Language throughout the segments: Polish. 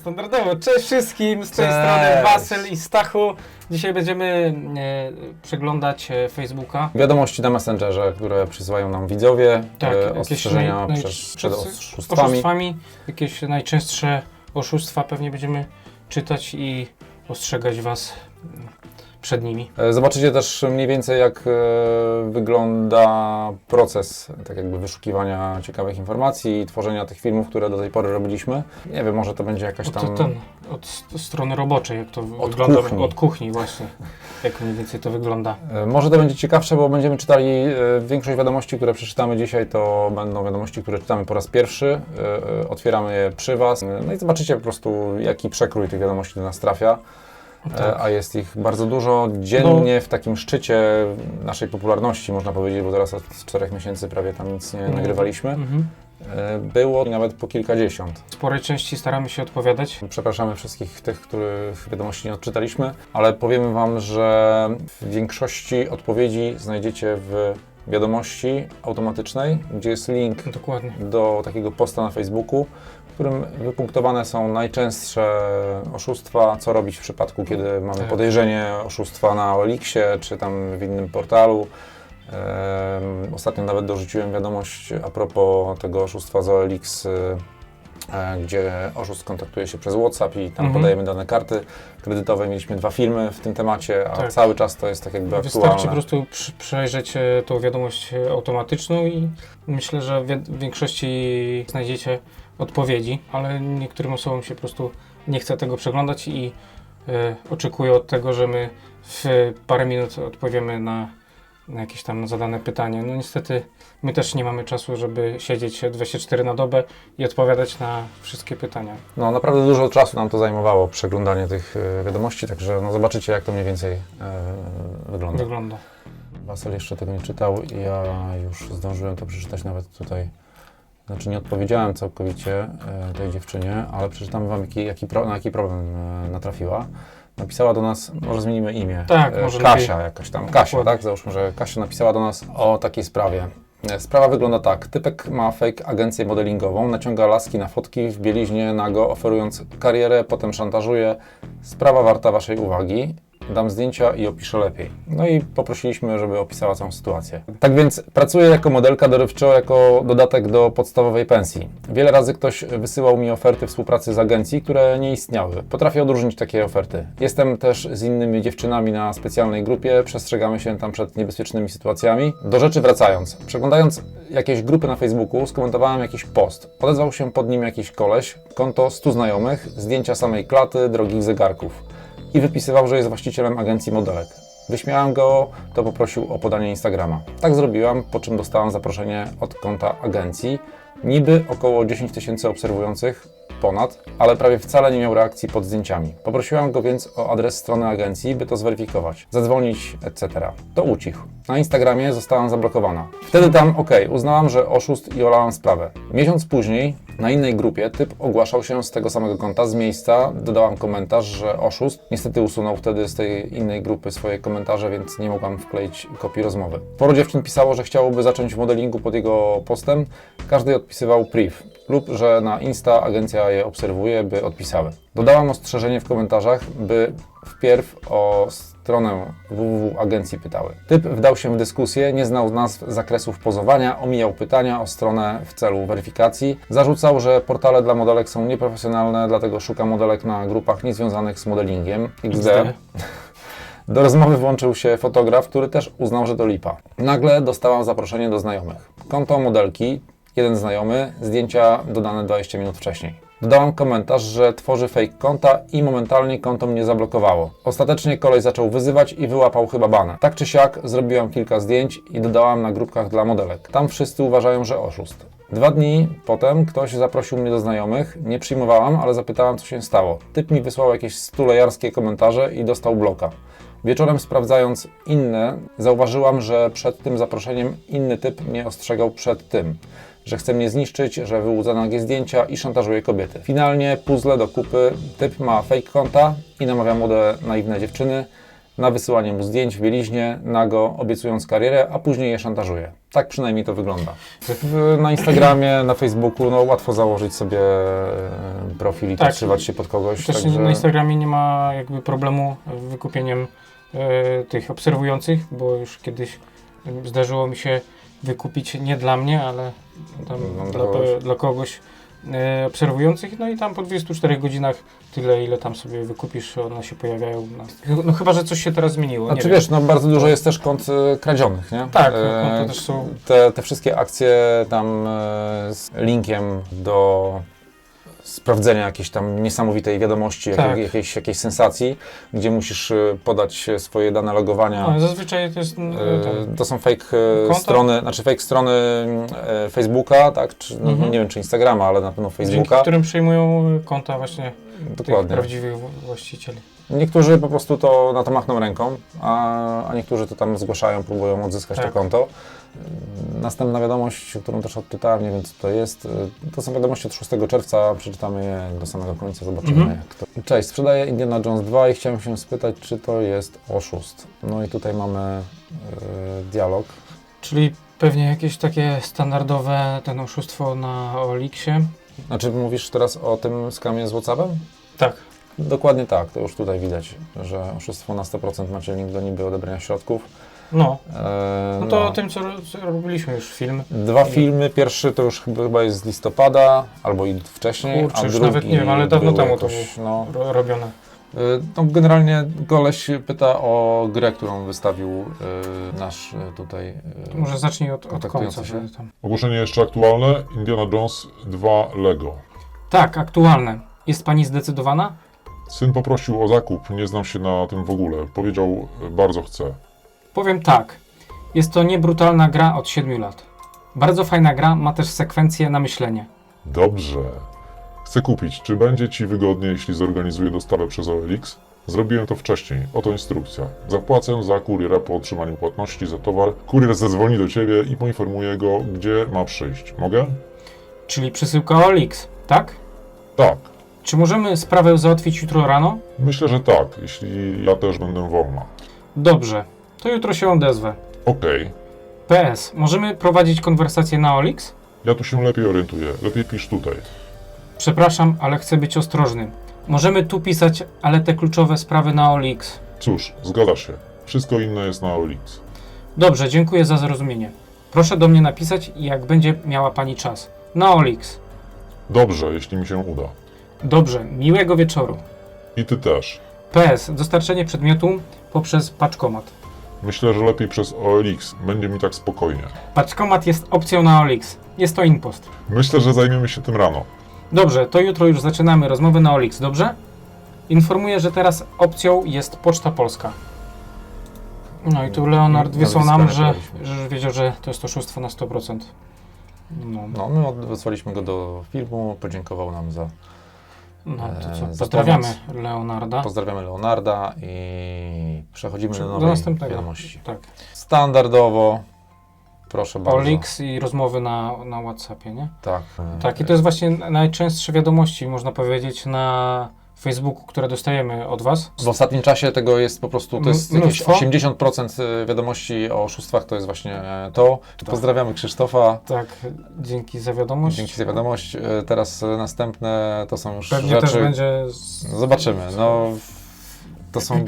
Standardowo. Cześć wszystkim, z tej Cześć. strony Wasyl i Stachu. Dzisiaj będziemy e, przeglądać e, Facebooka. Wiadomości na Messengerze, które przysyłają nam widzowie, Tak, e, jakieś ostrzeżenia naj- przed, naj- przed przed- oszustwami. Oszustwami. Jakieś najczęstsze oszustwa pewnie będziemy czytać i ostrzegać Was przed nimi. E, Zobaczycie też mniej więcej, jak e, wygląda proces tak jakby wyszukiwania ciekawych informacji i tworzenia tych filmów, które do tej pory robiliśmy. Nie wiem, może to będzie jakaś Od, tam... ten, od strony roboczej, jak to Od wygląda. kuchni. Od kuchni właśnie. Jak mniej więcej to wygląda. E, Może to będzie ciekawsze, bo będziemy czytali większość wiadomości, które przeczytamy dzisiaj, to będą wiadomości, które czytamy po raz pierwszy. Otwieramy je przy Was. No i zobaczycie po prostu, jaki przekrój tych wiadomości do nas trafia. Tak. E, A jest ich bardzo dużo. Dziennie w takim szczycie naszej popularności, można powiedzieć, bo teraz od czterech miesięcy prawie tam nic nie Mhm. nagrywaliśmy. Mhm. E, Było nawet po kilkadziesiąt. W sporej części staramy się odpowiadać. Przepraszamy wszystkich tych, których wiadomości nie odczytaliśmy, ale powiemy Wam, że w większości odpowiedzi znajdziecie w wiadomości automatycznej, gdzie jest link Dokładnie. do takiego posta na Facebooku, którym wypunktowane są najczęstsze oszustwa, co robić w przypadku, kiedy mamy Tak. podejrzenie oszustwa na Elixie czy tam w innym portalu. Ostatnio nawet dorzuciłem wiadomość a propos tego oszustwa z OLX, y, e, gdzie oszust kontaktuje się przez WhatsApp i tam Mhm. podajemy dane karty kredytowe. Mieliśmy dwa filmy w tym temacie, a Tak. cały czas to jest tak jakby Wystarczy po aktualne. prostu przy- przejrzeć e, tą wiadomość e, automatyczną i myślę, że w w większości znajdziecie odpowiedzi, ale niektórym osobom się po prostu nie chce tego przeglądać i e, oczekują od tego, że my w parę minut odpowiemy na, na jakieś tam zadane pytanie. No niestety my też nie mamy czasu, żeby siedzieć 24 na dobę i odpowiadać na wszystkie pytania. No naprawdę dużo czasu nam to zajmowało, przeglądanie tych e, wiadomości, także no, zobaczycie jak to mniej więcej e, wygląda. Wygląda. Wasel jeszcze tego nie czytał i ja już zdążyłem to przeczytać nawet tutaj. Znaczy nie odpowiedziałem całkowicie e, tej dziewczynie, ale przeczytam wam jaki, jaki pro, na jaki problem e, natrafiła. Napisała do nas, może zmienimy imię. Tak, e, może Kasia lepiej. jakaś tam. Kasia, Dokładnie. tak? Załóżmy, że Kasia napisała do nas o takiej sprawie. Sprawa wygląda tak. Typek ma fake agencję modelingową, naciąga laski na fotki w bieliźnie nago, oferując karierę, potem szantażuje. Sprawa warta waszej uwagi. Dam zdjęcia i opiszę lepiej. No i poprosiliśmy, żeby opisała całą sytuację. Tak więc pracuję jako modelka dorywczo, jako dodatek do podstawowej pensji. Wiele razy ktoś wysyłał mi oferty współpracy z agencji, które nie istniały. Potrafię odróżnić takie oferty. Jestem też z innymi dziewczynami na specjalnej grupie, przestrzegamy się tam przed niebezpiecznymi sytuacjami. Do rzeczy wracając. Przeglądając jakieś grupy na Facebooku, skomentowałem jakiś post. Odezwał się pod nim jakiś koleś, konto 100 znajomych, zdjęcia samej klaty, drogich zegarków i wypisywał, że jest właścicielem agencji modelek. Wyśmiałem go, to poprosił o podanie Instagrama. Tak zrobiłam, po czym dostałam zaproszenie od konta agencji. Niby około 10 tysięcy obserwujących, ponad, ale prawie wcale nie miał reakcji pod zdjęciami. Poprosiłam go więc o adres strony agencji, by to zweryfikować, zadzwonić, etc. To ucichł. Na Instagramie zostałam zablokowana. Wtedy tam, ok, uznałam, że oszust i olałam sprawę. Miesiąc później na innej grupie typ ogłaszał się z tego samego konta, z miejsca. Dodałam komentarz, że oszust. Niestety usunął wtedy z tej innej grupy swoje komentarze, więc nie mogłam wkleić kopii rozmowy. Sporo dziewczyn pisało, że chciałoby zacząć w modelingu pod jego postem. Każdy odpisywał priv lub że na Insta agencja je obserwuje, by odpisały. Dodałam ostrzeżenie w komentarzach, by wpierw o stronę www agencji pytały. Typ wdał się w dyskusję, nie znał nazw zakresów pozowania, omijał pytania o stronę w celu weryfikacji. Zarzucał, że portale dla modelek są nieprofesjonalne, dlatego szuka modelek na grupach niezwiązanych z modelingiem. XD. Do rozmowy włączył się fotograf, który też uznał, że to lipa. Nagle dostałam zaproszenie do znajomych. Konto modelki, jeden znajomy, zdjęcia dodane 20 minut wcześniej. Dodałam komentarz, że tworzy fake konta i momentalnie konto mnie zablokowało. Ostatecznie kolej zaczął wyzywać i wyłapał chyba banę. Tak czy siak zrobiłam kilka zdjęć i dodałam na grupkach dla modelek. Tam wszyscy uważają, że oszust. Dwa dni potem ktoś zaprosił mnie do znajomych. Nie przyjmowałam, ale zapytałam, co się stało. Typ mi wysłał jakieś stulejarskie komentarze i dostał bloka. Wieczorem sprawdzając inne, zauważyłam, że przed tym zaproszeniem inny typ mnie ostrzegał przed tym, że chce mnie zniszczyć, że wyłudza nagie zdjęcia i szantażuje kobiety. Finalnie puzzle do kupy, typ ma fake konta i namawia młode, naiwne dziewczyny, na wysyłanie mu zdjęć w bieliźnie, nago, obiecując karierę, a później je szantażuje. Tak przynajmniej to wygląda. Na Instagramie, na Facebooku, no łatwo założyć sobie e, profil i Tak. podszywać się pod kogoś. Też także- na Instagramie nie ma jakby problemu z wykupieniem tych obserwujących, bo już kiedyś e, zdarzyło mi się wykupić nie dla mnie, ale tam No, dla, kogoś. dla kogoś e, obserwujących, no i tam po 24 godzinach tyle, ile tam sobie wykupisz, one się pojawiają. Na... No chyba, że coś się teraz zmieniło. Znaczy wiem. wiesz, no bardzo dużo jest też kont e, kradzionych, nie? Tak, E, no to też są- Te, te wszystkie akcje tam e, z linkiem do sprawdzenia jakiejś tam niesamowitej wiadomości, Tak. jakiej, jakiejś, jakiejś sensacji, gdzie musisz e, podać swoje dane logowania. No, zazwyczaj to jest no, E, tam, To są fake e, strony, znaczy fake strony Facebooka, tak? Czy, no, Mhm. nie wiem, czy Instagrama, ale na pewno dzięki Facebooka. którym przyjmują konta właśnie Dokładnie. prawdziwych właścicieli. Niektórzy po prostu to na to machną ręką, a, a niektórzy to tam zgłaszają, próbują odzyskać Tak. to konto. Następna wiadomość, którą też odczytałem, nie wiem co to jest, y, to są wiadomości od 6 czerwca, przeczytamy je do samego końca, zobaczymy Mhm. jak to. Cześć, sprzedaję Indiana Jones 2 i chciałem się spytać, czy to jest oszust. No i tutaj mamy y, dialog. Czyli pewnie jakieś takie standardowe ten oszustwo na Olixie. Znaczy mówisz teraz o tym skamie z Whatsappem? Tak. Dokładnie tak, to już tutaj widać, że oszustwo na 100% macie link do niby odebrania środków. No, E, no to o tym, co, co robiliśmy już film. Dwa filmy, pierwszy to już chyba jest z listopada, albo i wcześniej, Kurczę, a już drugi nawet nie wiem, ale dawno był temu to jakoś, no, Ro, robione. y, no, generalnie koleś pyta o grę, którą wystawił y, nasz y, tutaj... y, To może zacznij od, od kontaktujący końca. się. żeby Tam. Ogłoszenie jeszcze aktualne. Indiana Jones 2 Lego. Tak, aktualne. Jest pani zdecydowana? Syn poprosił o zakup, nie znam się na tym w ogóle. Powiedział, e, bardzo chce. Powiem tak. Jest to niebrutalna gra od 7 lat. Bardzo fajna gra, ma też sekwencję na myślenie. Dobrze. Chcę kupić. Czy będzie Ci wygodnie, jeśli zorganizuję dostawę przez OLX? Zrobiłem to wcześniej. Oto instrukcja. Zapłacę za kuriera po otrzymaniu płatności za towar. Kurier zadzwoni do Ciebie i poinformuje go, gdzie ma przyjść. Mogę? Czyli przesyłka Olix, tak? Tak. Czy możemy sprawę załatwić jutro rano? Myślę, że tak, jeśli ja też będę wolna. Dobrze, to jutro się odezwę. Okej. PS, możemy prowadzić konwersację na Olix? Ja tu się lepiej orientuję. Lepiej pisz tutaj. Przepraszam, ale chcę być ostrożny. Możemy tu pisać, ale te kluczowe sprawy na Olix. Cóż, zgadza się. Wszystko inne jest na OLX. Dobrze, dziękuję za zrozumienie. Proszę do mnie napisać, jak będzie miała pani czas. Na Olix. Dobrze, jeśli mi się uda. Dobrze, miłego wieczoru. I ty też. PS, dostarczenie przedmiotu poprzez paczkomat. Myślę, że lepiej przez OLX. Będzie mi tak spokojnie. Paczkomat jest opcją na Olix. Jest to impost. Myślę, że zajmiemy się tym rano. Dobrze, to jutro już zaczynamy rozmowę na Olix, dobrze? Informuję, że teraz opcją jest Poczta Polska. No i tu Leonard wysłał nam, że, że wiedział, że to jest oszustwo na 100%. No, No, my od- wysłaliśmy go do filmu, podziękował nam za... no to e, co, za pozdrawiamy. Leonarda. Pozdrawiamy Leonarda i przechodzimy do Do nowej następnego. wiadomości. Tak. Standardowo, proszę bardzo. Olix i rozmowy na, na Whatsappie, nie? Tak. Tak, i to jest właśnie najczęstsze wiadomości, można powiedzieć, na Facebooku, które dostajemy od Was. W ostatnim czasie tego jest po prostu, to jest jakieś mnóstwo. 80% wiadomości o oszustwach, to jest właśnie e, to. Pozdrawiamy Krzysztofa. Tak, dzięki za wiadomość. Dzięki za wiadomość. E, Teraz e, następne to są już Pewnie rzeczy... też będzie. Z... Zobaczymy. No, to są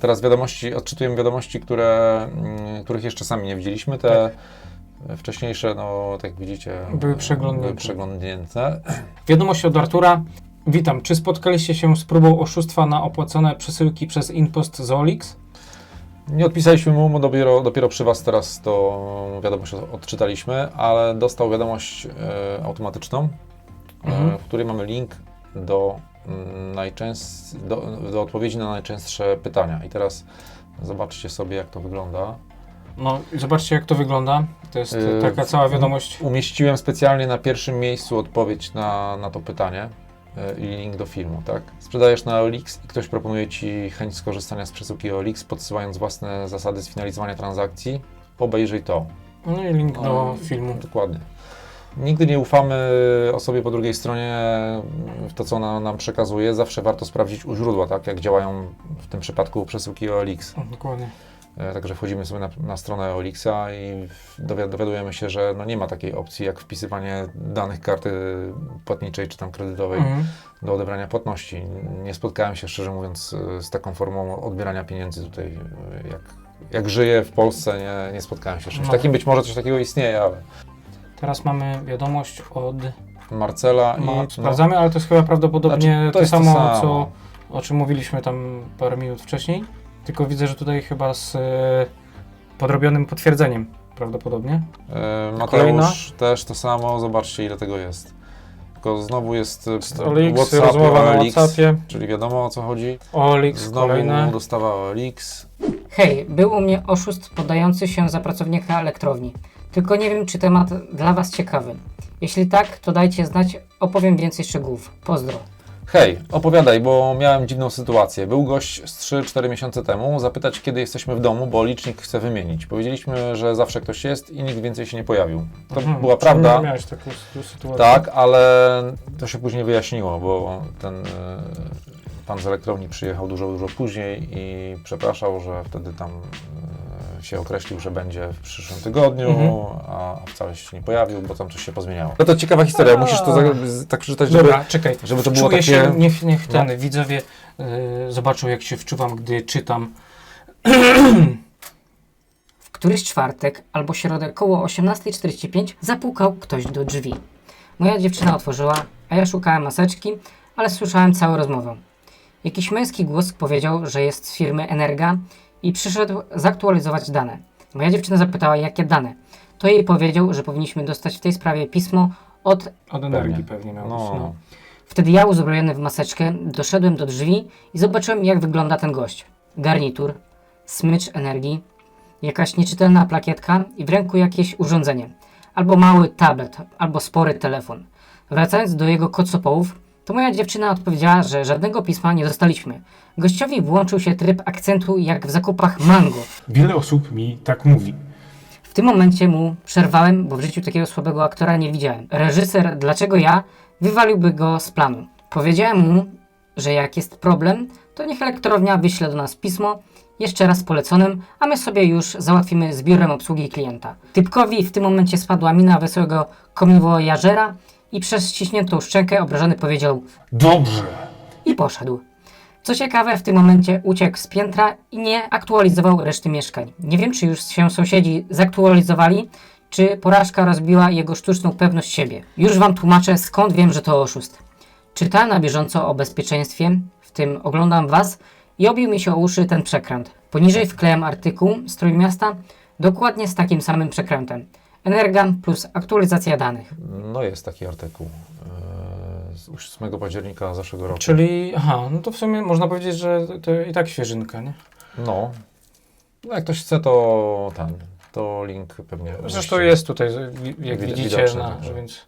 teraz wiadomości, odczytujemy wiadomości, które, mm, których jeszcze sami nie widzieliśmy. Te wcześniejsze, no tak jak widzicie, Były przeglądnięte. były przeglądnięte. Wiadomość od Artura. Witam. Czy spotkaliście się z próbą oszustwa na opłacone przesyłki przez Inpost z Olix? Nie odpisaliśmy mu, bo dopiero, dopiero przy Was teraz to wiadomość od- odczytaliśmy, ale dostał wiadomość e, automatyczną, Mhm. e, w której mamy link do, mm, najczęst, do, do odpowiedzi na najczęstsze pytania. I teraz zobaczcie sobie, jak to wygląda. No, zobaczcie, jak to wygląda. To jest Yy, taka cała wiadomość. Umieściłem specjalnie na pierwszym miejscu odpowiedź na, na to pytanie e, i link do filmu, tak? Sprzedajesz na OLX i ktoś proponuje Ci chęć skorzystania z przesyłki OLX, podsyłając własne zasady sfinalizowania transakcji. Obejrzyj to. No i link do No, filmu. Dokładnie. Nigdy nie ufamy osobie po drugiej stronie w to, co ona nam przekazuje. Zawsze warto sprawdzić u źródła, tak jak działają w tym przypadku przesyłki OLX. Dokładnie. E, Także wchodzimy sobie na, na stronę OLX-a i dowi- dowiadujemy się, że no nie ma takiej opcji jak wpisywanie danych karty płatniczej czy tam kredytowej Mhm. do odebrania płatności. Nie spotkałem się, szczerze mówiąc, z taką formą odbierania pieniędzy tutaj. Jak, jak żyję w Polsce, nie, nie spotkałem się z czymś No. takim. Być może coś takiego istnieje, ale Teraz mamy wiadomość od... Marcela i... No, no, sprawdzamy, ale to jest chyba prawdopodobnie Znaczy, to to, jest to samo, samo. co o czym mówiliśmy tam parę minut wcześniej. Tylko widzę, że tutaj chyba z e, podrobionym potwierdzeniem prawdopodobnie. E, Mateusz Kolejna? też to samo, zobaczcie ile tego jest. Tylko znowu jest e, OLX, WhatsApp, rozmowa na OLX, WhatsAppie, czyli wiadomo o co chodzi. OLX, Znowu kolejne. dostawa OLX. Hej, był u mnie oszust podający się za pracownika elektrowni. Tylko nie wiem, czy temat dla Was ciekawy. Jeśli tak, to dajcie znać, opowiem więcej szczegółów. Pozdro. Hej, opowiadaj, bo miałem dziwną sytuację. Był gość z 3-4 miesiące temu zapytać, kiedy jesteśmy w domu, bo licznik chce wymienić. Powiedzieliśmy, że zawsze ktoś jest i nikt więcej się nie pojawił. To Mhm, była prawda. nie Miałeś taką sy- sytuację. Tak, ale to się później wyjaśniło, bo ten e, pan z elektrowni przyjechał dużo, dużo później i przepraszał, że wtedy tam e, się określił, że będzie w przyszłym tygodniu, Mhm. a wcale się nie pojawił, bo tam coś się pozmieniało. No to ciekawa historia, musisz to za, z- tak przeczytać, żeby, Dobra, czekaj. żeby to było Czuję takie... No. się, niech, niech ten widzowie y, zobaczą, jak się wczuwam, gdy czytam. W któryś czwartek albo środę koło 18.45 zapukał ktoś do drzwi. Moja dziewczyna otworzyła, a ja szukałem maseczki, ale słyszałem całą rozmowę. Jakiś męski głos powiedział, że jest z firmy Energa i przyszedł zaktualizować dane. Moja dziewczyna zapytała, jakie dane. To jej powiedział, że powinniśmy dostać w tej sprawie pismo od Od energii pewnie miał. No, No. Wtedy ja, uzbrojony w maseczkę, doszedłem do drzwi i zobaczyłem, jak wygląda ten gość. Garnitur, smycz energii, jakaś nieczytelna plakietka i w ręku jakieś urządzenie. Albo mały tablet, albo spory telefon. Wracając do jego kocopołów, to moja dziewczyna odpowiedziała, że żadnego pisma nie dostaliśmy. Gościowi włączył się tryb akcentu jak w zakupach mango. Wiele osób mi tak mówi. W tym momencie mu przerwałem, bo w życiu takiego słabego aktora nie widziałem. Reżyser, dlaczego ja, wywaliłby go z planu. Powiedziałem mu, że jak jest problem, to niech elektrownia wyśle do nas pismo, jeszcze raz poleconym, a my sobie już załatwimy z biurem obsługi klienta. Typkowi w tym momencie spadła mina wesołego komiwojażera i przez ściśniętą szczękę obrażony powiedział Dobrze. i poszedł. Co ciekawe, w tym momencie uciekł z piętra i nie aktualizował reszty mieszkań. Nie wiem, czy już się sąsiedzi zaktualizowali, czy porażka rozbiła jego sztuczną pewność siebie. Już wam tłumaczę, skąd wiem, że to oszust. Czytałem na bieżąco o bezpieczeństwie, w tym oglądam was i obił mi się o uszy ten przekręt. Poniżej wklejam artykuł z Trójmiasta, dokładnie z takim samym przekrętem. Energan plus aktualizacja danych. no jest taki artykuł e, z 8 października zeszłego roku. Czyli, aha, no to w sumie można powiedzieć, że to i tak świeżynka, nie? No. no, jak ktoś chce, to ten, to link pewnie... Zresztą umieści. jest tutaj, jak Wid- widzicie, widoczne, na, także. więc...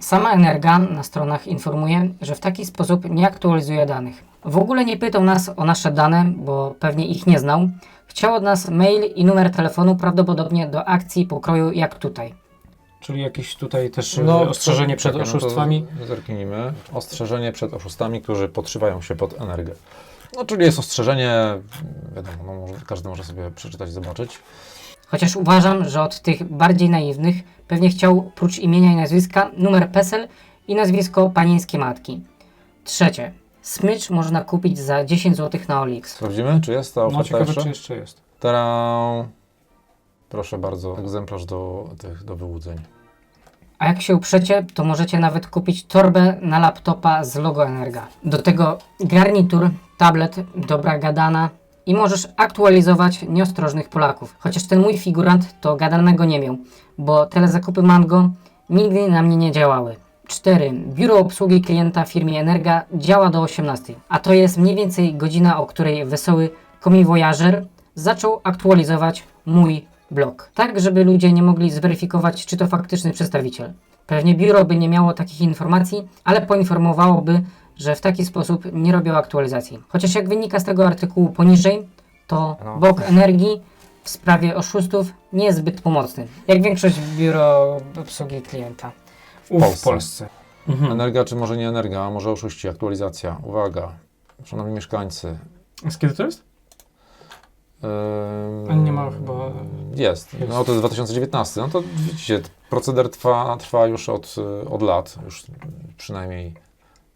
Sama Energa na stronach informuje, że w taki sposób nie aktualizuje danych. W ogóle nie pytał nas o nasze dane, bo pewnie ich nie znał. Chciał od nas mail i numer telefonu prawdopodobnie do akcji pokroju jak tutaj. Czyli jakieś tutaj też No, no, ostrzeżenie przed czekaj, no oszustwami. Zerknijmy. Ostrzeżenie przed oszustami, którzy podszywają się pod energię. No, czyli jest ostrzeżenie, wiadomo, no, może, każdy może sobie przeczytać, zobaczyć. Chociaż uważam, że od tych bardziej naiwnych pewnie chciał prócz imienia i nazwiska numer PESEL i nazwisko panieńskiej matki. Trzecie. Smycz można kupić za 10 zł na OLX. Sprawdzimy, czy jest ta No oferta ciekawe, jeszcze? czy jeszcze jest. Teraz proszę bardzo, egzemplarz do, tych, do wyłudzeń. A jak się uprzecie, to możecie nawet kupić torbę na laptopa z logo Energa. Do tego garnitur, tablet, dobra gadana i możesz aktualizować nieostrożnych Polaków. Chociaż ten mój figurant to gadanego nie miał, bo telezakupy Mango nigdy na mnie nie działały. 4. Biuro obsługi klienta w firmie Energa działa do 18, a to jest mniej więcej godzina, o której wesoły komiwojażer zaczął aktualizować mój blog, tak żeby ludzie nie mogli zweryfikować, czy to faktyczny przedstawiciel. Pewnie biuro by nie miało takich informacji, ale poinformowałoby, że w taki sposób nie robią aktualizacji. Chociaż jak wynika z tego artykułu poniżej, to No. bok energii w sprawie oszustów nie jest zbyt pomocny, jak większość biuro obsługi klienta. Uf, w Polsce. Polsce. Mhm. Energia, czy może nie energia, a może oszuści, aktualizacja. Uwaga, szanowni mieszkańcy. Z kiedy to jest? Yy, A nie ma chyba- Jest. Jest. No to jest 2019. No to widzicie, proceder trwa, trwa już od, y, od lat, już przynajmniej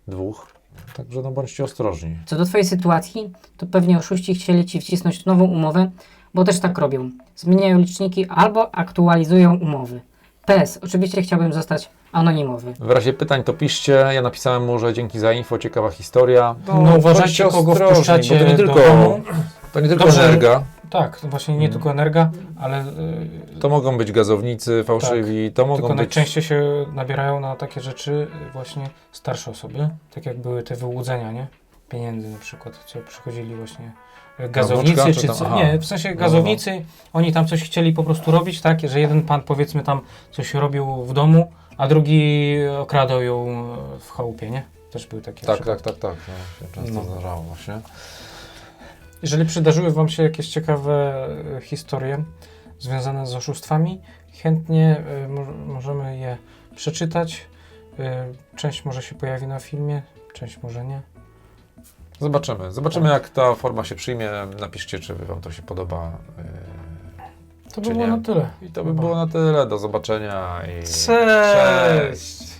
dwóch. Także no bądźcie ostrożni. Co do Twojej sytuacji, to pewnie oszuści chcieli Ci wcisnąć nową umowę, bo też tak robią. Zmieniają liczniki albo aktualizują umowy. PS, oczywiście chciałbym zostać anonimowy. W razie pytań to piszcie. Ja napisałem mu, że dzięki za info, ciekawa historia. No, uważajcie, bądźcie kogo ostrożni, wpuszczacie bo to nie do tylko, domu. to nie tylko Dobrze. energia. Tak, właśnie nie Mhm. tylko energia, ale y, To mogą być gazownicy fałszywi, to mogą tylko być... najczęściej się nabierają na takie rzeczy y, właśnie starsze osoby, tak jak były te wyłudzenia, nie? Pieniędzy na przykład, co przychodzili właśnie gazownicy, wnuczka, czy czy tam- co, aha. nie, w sensie No, gazownicy, oni tam coś chcieli po prostu robić, tak, że jeden pan powiedzmy tam coś robił w domu, a drugi okradał ją y, w chałupie, nie? Też były takie Tak, przypadki. tak, tak, tak. To się często No. zdarzało właśnie. Jeżeli przydarzyły Wam się jakieś ciekawe e, historie związane z oszustwami, chętnie e, mo- możemy je przeczytać. E, Część może się pojawi na filmie, część może nie. Zobaczymy. Zobaczymy, jak ta forma się przyjmie. Napiszcie, czy Wam to się podoba. To by było nie? na tyle. I to by było na tyle. Do zobaczenia. I... Cześć!